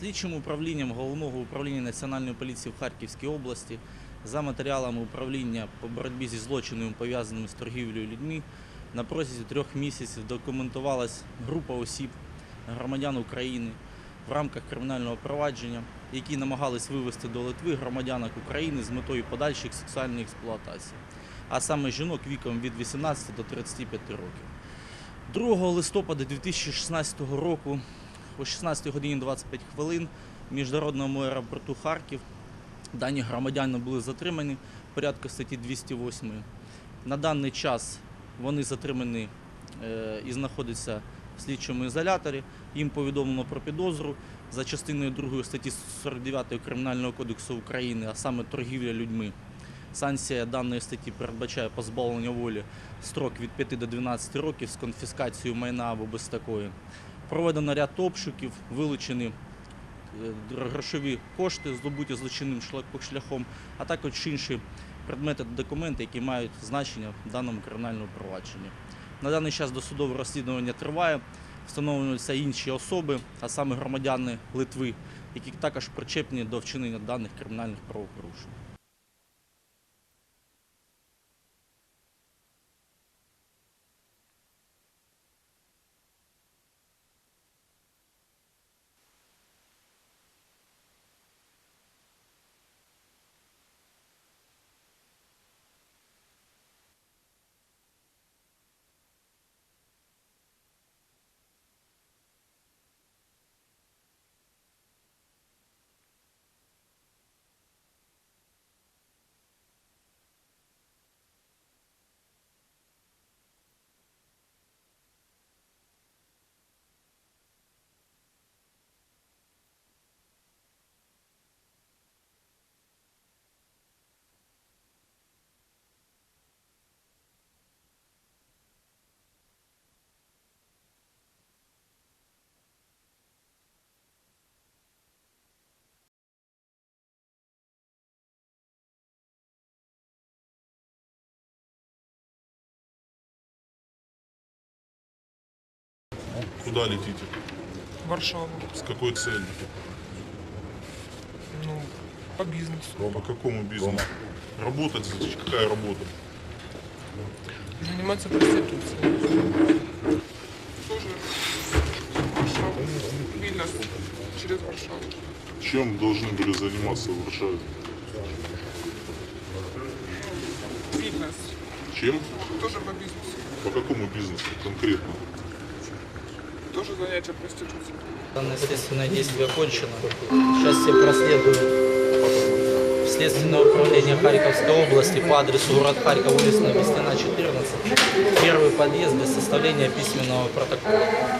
Слідчим управлінням Головного управління Національної поліції в Харківській області за матеріалами управління по боротьбі зі злочинами, пов'язаними з торгівлею людьми, на протязі трьох місяців документувалась група осіб, громадян України в рамках кримінального провадження, які намагались вивести до Литви громадянок України з метою подальших сексуальної експлуатації, а саме жінок віком від 18 до 35 років. 2 листопада 2016 року о 16 годині 25 хвилин в міжнародному аеропорту Харків дані громадяни були затримані в порядку статті 208. На даний час вони затримані е, і знаходяться в слідчому ізоляторі. Їм повідомлено про підозру за частиною 2 статті 49 Кримінального кодексу України, а саме торгівля людьми. Санкція даної статті передбачає позбавлення волі строк від 5 до 12 років з конфіскацією майна або без такої. Проведено ряд обшуків, вилучені е, грошові кошти, здобуті злочинним шляхом, а також інші предмети та документи, які мають значення в даному кримінальному провадженні. На даний час досудове розслідування триває, встановлюються інші особи, а саме громадяни Литви, які також причепні до вчинення даних кримінальних правопорушень. Куда летите? Варшаву. С какой целью? Ну, по бизнесу. По какому бизнесу? Работать? здесь? Какая работа? Заниматься проституцией. Тоже Варшаву. Вильнюс. Через Варшаву. Чем должны были заниматься в Варшаве? Вильнюс. Чем? Тоже по бизнесу. По какому бизнесу конкретно? Тоже занятие проституцией. Данное следственное действие окончено. Сейчас все проследуют в Следственное управление Харьковской области по адресу город Харьков, улица Весняна, 14. Первый подъезд для составления письменного протокола.